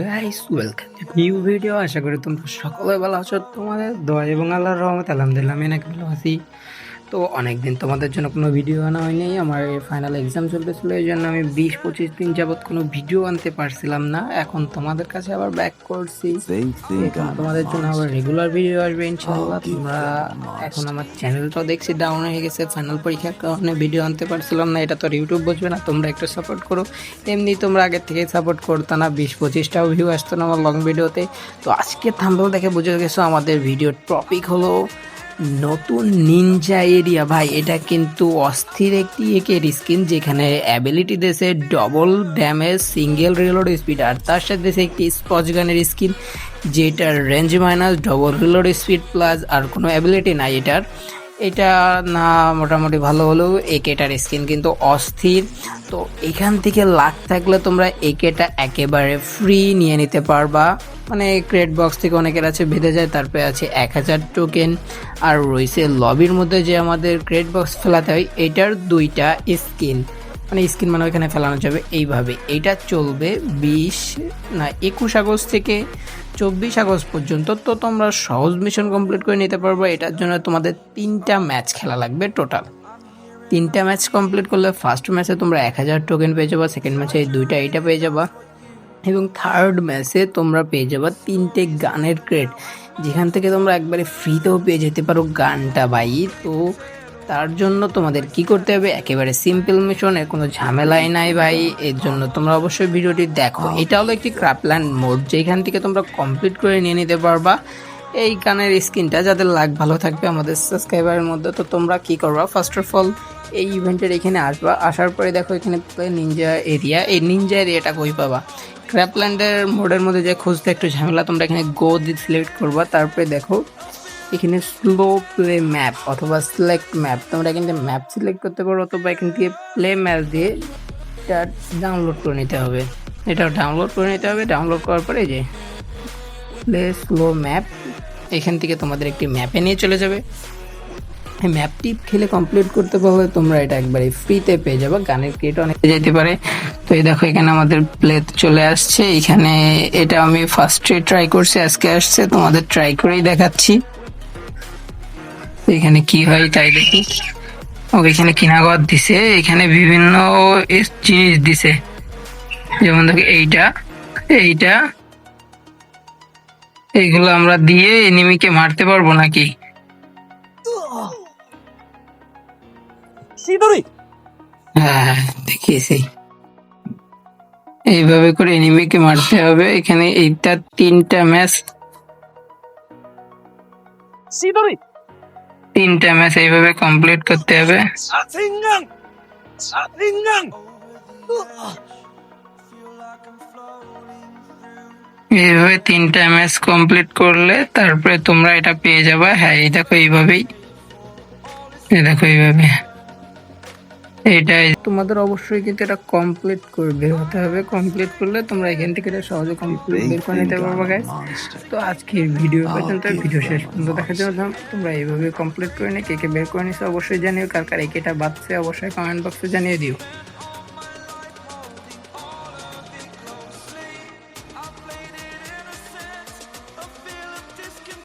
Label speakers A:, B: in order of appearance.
A: Guys welcome new video আশা করি তোমরা সকলে ভালো আছো। তোমাদের দোয়া এবং আল্লাহর রহমত আলহামদুলিল্লাহ, আমি নাকি ভালো আছি। তো অনেক দিন তোমাদের জন্য কোনো ভিডিও আনা হয়নি। আমার ফাইনাল এক্সাম চলতেছিল এই জন্য আমি বিশ পঁচিশ দিন যাবৎ কোনো ভিডিও আনতে পারছিলাম না। এখন তোমাদের কাছে আবার ব্যাক করছি। তোমাদের জন্য আবার রেগুলার ভিডিও আসবে ইনশাআল্লাহ। তোমরা এখন আমার চ্যানেলটাও দেখছি ডাউন হয়ে গেছে। ফাইনাল পরীক্ষার কারণে ভিডিও আনতে পারছিলাম না এটা তো ইউটিউব বুঝবে না। তোমরা একটু সাপোর্ট করো। এমনি তোমরা আগের থেকে সাপোর্ট করতো না বিশ পঁচিশটাও ভিউ আসতো না আমার লং ভিডিওতে তো। আজকে থাম্বেল দেখে বুঝে গেছো আমাদের ভিডিওর টপিক হলো নতুন নিনজা এরিয়া ভাই, এটা কিন্তু অস্থির একটি একের স্কিন যেখানে অ্যাবিলিটি দেশে double damage single reload speed আর তার সাথে দেশে একটি স্পচ গানের স্কিন যেটার range minus double reload speed plus আর কোনো অ্যাবিলিটি নাই এটার। এটা না মোটামুটি ভালো হলেও একেটার স্কিন কিন্তু অস্থির। তো এখান থেকে লাখ থাকলে তোমরা একেটা একেবারে ফ্রি নিয়ে নিতে পারবা। মানে ক্রেড বক্স থেকে অনেকের আছে ভেদে যায়, তারপরে আছে এক হাজার টোকেন আর রয়েছে লবির মধ্যে যে আমাদের ক্রেড বক্স ফেলাতে হয়, এটার দুইটা স্কিন। মানে স্কিন মানে ওইখানে ফেলানো যাবে এইভাবে। এটা চলবে বিশ, না, একুশ আগস্ট থেকে চব্বিশ আগস্ট পর্যন্ত। তো তোমরা সহজ মিশন কমপ্লিট করে নিতে পারবে। এটার জন্য তোমাদের তিনটা ম্যাচ খেলা লাগবে টোটাল তিনটা ম্যাচ কমপ্লিট করলে ফার্স্ট ম্যাচে তোমরা এক হাজার টোকেন পেয়ে যাবা সেকেন্ড ম্যাচে দুইটা এইটা পেয়ে যাবা। এবং থার্ড ম্যাচে তোমরা পেয়ে যাবা তিনটে গানের ক্রেড যেখান থেকে তোমরা একবারে ফ্রিতেও পেয়ে যেতে পারো গানটা বাই তো তার জন্য তোমাদের কি করতে হবে? একেবারে সিম্পল মিশনের কোনো ঝামেলাই নাই ভাই। এর জন্য তোমরা অবশ্যই ভিডিওটি দেখো। এটা হলো একটি ক্রাপল্যান্ড মোড যেখান থেকে তোমরা কমপ্লিট করে নিয়ে নিতে পারবা। এই গানের স্ক্রিনটা যাদের লাগ ভালো থাকবে আমাদের সাবস্ক্রাইবারের মধ্যে তো তোমরা কি করবা? ফার্স্ট অফ অল এই ইভেন্টের এখানে আসবা। আসার পরে দেখো এখানে নিনজা এরিয়া এই নিনজা এরিয়াটা কই পাবা? ক্র্যাপল্যান্ডের মোডের মধ্যে যে খুঁজতে একটু ঝামেলা, তোমরা এখানে গো দিয়ে সিলেক্ট করবা। তারপরে দেখো, এখানে স্লো প্লে ম্যাপ অথবা সিলেক্ট ম্যাপ তোমরা এখান থেকে ম্যাপ সিলেক্ট করতে পারো অথবা এখান থেকে প্লে ম্যাপ দিয়ে এটা ডাউনলোড করে নিতে হবে। এটা ডাউনলোড করে নিতে হবে। ডাউনলোড করার পরে যে প্লে স্লো ম্যাপ এখান থেকে তোমাদের একটি ম্যাপে নিয়ে চলে যাবে। ম্যাপটি খেলে কমপ্লিট করতে পারলে তোমরা এটা একবারে ফ্রিতে পেয়ে যাবে। গানের ক্রিয়েট অনেক যেতে পারে। তো এই দেখো, এখানে আমাদের প্লে চলে আসছে। এখানে এটা আমি ফার্স্টে ট্রাই করছি, আজকে আসছে। তোমাদের ট্রাই করেই দেখাচ্ছি। এখানে কি হয় তাই দেখি। ও এখানে কিনাগত দিছে। এখানে বিভিন্ন জিনিস দিছে। যেমন দেখো, এইটা এইটা, এইগুলো আমরা দিয়ে এনিমিকে মারতে পারব নাকি? হ্যাঁ দেখিয়েছি। এইভাবে করে এনিমিকে মারতে হবে। এখানে এইটা তিনটা ম্যাচ। তিনটা ম্যাচ এইভাবে কমপ্লিট করতে হবে! এইভাবে তিনটা ম্যাচ কমপ্লিট করলে তারপরে তোমরা এটা পেয়ে যাবে। হ্যাঁ এই দেখো এইভাবেই। এই দেখো এইভাবে। এটাই। তোমাদের অবশ্যই কিন্তু এটা কমপ্লিট করবে বের হতে হবে। কমপ্লিট করলে তোমরা এখান থেকে এটা সহজে কমপ্লিট বের করে নিতে পারবে গাইস তো আজকের ভিডিও পর্যন্ত ভিডিও শেষ পর্যন্ত দেখার জন্য ধন্যবাদ। তোমরা এইভাবে কমপ্লিট করে নিয়ে কে কে বের করে নিছো অবশ্যই জানিও। কার কার একেটা বাদছে অবশ্যই কমেন্ট বক্সে জানিয়ে দিও।